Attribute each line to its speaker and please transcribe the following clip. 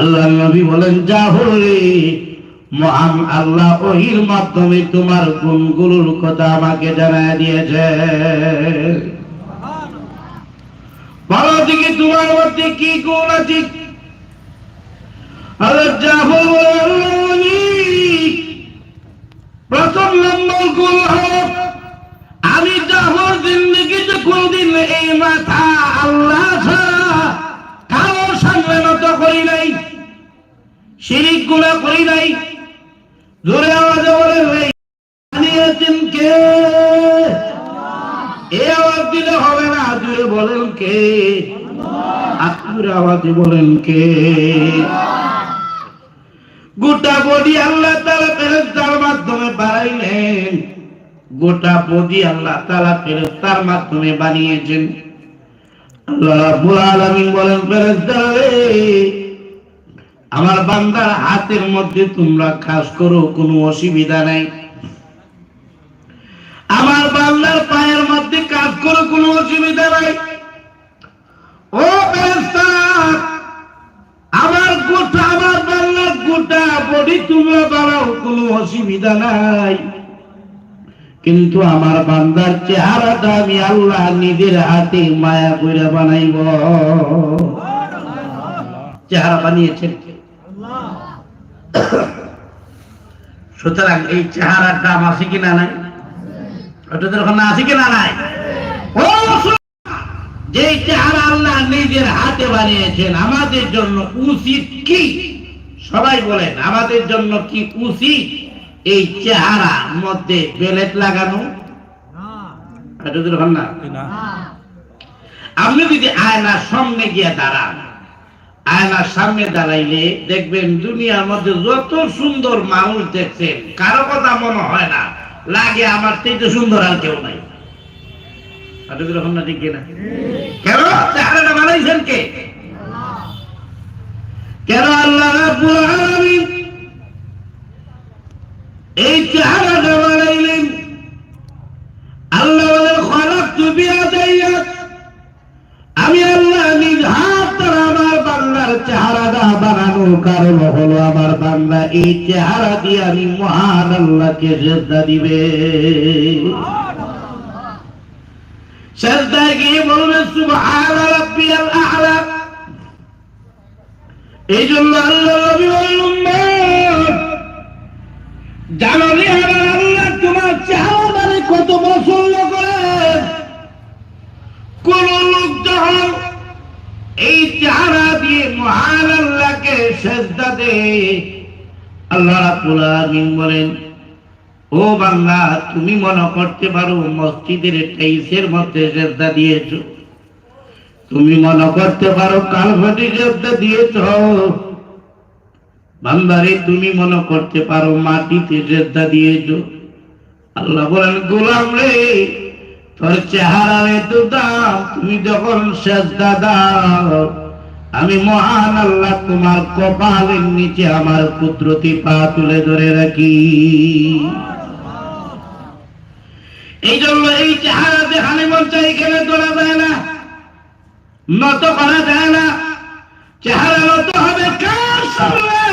Speaker 1: আল্লাহ নবী বলেন, যা হলে মহান আল্লাহ ওহির মাধ্যমে তোমার গুণগুলোর কথা আমাকে জানায় দিয়েছে। বলো দিকে তোমার মধ্যে কি গুণ আছে? প্রথম নম্বর গুণ হল, আমি জাফর জিন্দগিতে কোনদিন এই মাথা শিরিক গুণা করি নাই। জোরে আওয়াজে বলেন নাই জানিয়েছেন কে? এ আওয়াজ দিলে হবে না। জোরে বলেন কে? আকুর আওয়াজে বলেন কে? গোটা বডি আল্লাহ তালা ফেরেস্তার মাধ্যমে বাড়াইলেন গোটা বডি আল্লাহ তালা ফেরেস্তার মাধ্যমে বানিয়েছেন। আল্লাহ রাব্বুল বলেন ফেরেস্তা রে, আমার বান্দার হাতের মধ্যে তোমরা কাজ করো, কোনো অসুবিধা নাই। আমার বান্দার পায়ের মধ্যে কাজ করো, কোনো অসুবিধা নাই। ও আমার গোটা, আমার বাংলার গোটা বডি তোমরা বানাও, কোনো অসুবিধা নাই। কিন্তু আমার বান্দার চেহারাটা আমি আল্লাহ নিজের হাতে মায়া করে বানাইব। চেহারা বানিয়েছেন? সুতরাং এই চেহারার দাম আছে কিনা নাই? ওটা তো ওখানে আছে কিনা নাই? যে চেহারা আল্লাহ নিজের হাতে বানিয়েছেন আমাদের জন্য উচিত কি? সবাই বলেন আমাদের জন্য কি উচিত এই চেহারা মধ্যে বেলেট লাগানো? আপনি যদি আয়নার সামনে গিয়ে দাঁড়ান আয়নার সামনে দাঁড়াইলে দেখবেন দুনিয়ার মধ্যে যত সুন্দর মানুষ দেখছেন, কারও কথা মনে হয় না। লাগে আমার থেকে সুন্দর আর কেউ নাই। তো কেন? এই চেহারাটা বানাইলেন আল্লাহ বলেন খলাকতু বিয়াদাইয়া আমি আল্লাহ নিজ হাত দ্বারা আমার বান্দার চেহারাটা বানানোর কারণ হলো আমার বান্দা, এই চেহারা দিয়ে আমি মহান আল্লাহকে শ্রদ্ধা দিবে। শ্রদ্ধায় গিয়ে বলবে সুবহান রাব্বিয়াল এই জন্য আল্লাহ নবী বললেন উম্মত, জানো রে আমার আল্লাহ তোমার চেহারাটারে কত পছন্দ করে কোন লোক যখন এই চেহারা দিয়ে মহান আল্লাহকে সেজদা দে আল্লাহ বলেন, ও বাংলা তুমি মনে করতে পারো মসজিদের টাইসের মধ্যে সেজদা দিয়েছ? তুমি মনে করতে পারো কালভাটি সেজদা দিয়েছ? বান্দারে, তুমি মনে করতে পারো মাটিতে সেজদা দিয়েছ? আল্লাহ বলেন, গোলাম রে, তোর চেহারা তুমি যখন সেজদা দাও আমি মহান আল্লাহ, তোমার কপালের নিচে আমার কুদরতি পা তুলে ধরে রাখি। এই জন্য এই চেহারা দেখানে মন গেলে তোলা যায় না, নত করা যায় না। চেহারা নত হবে কার সামনে?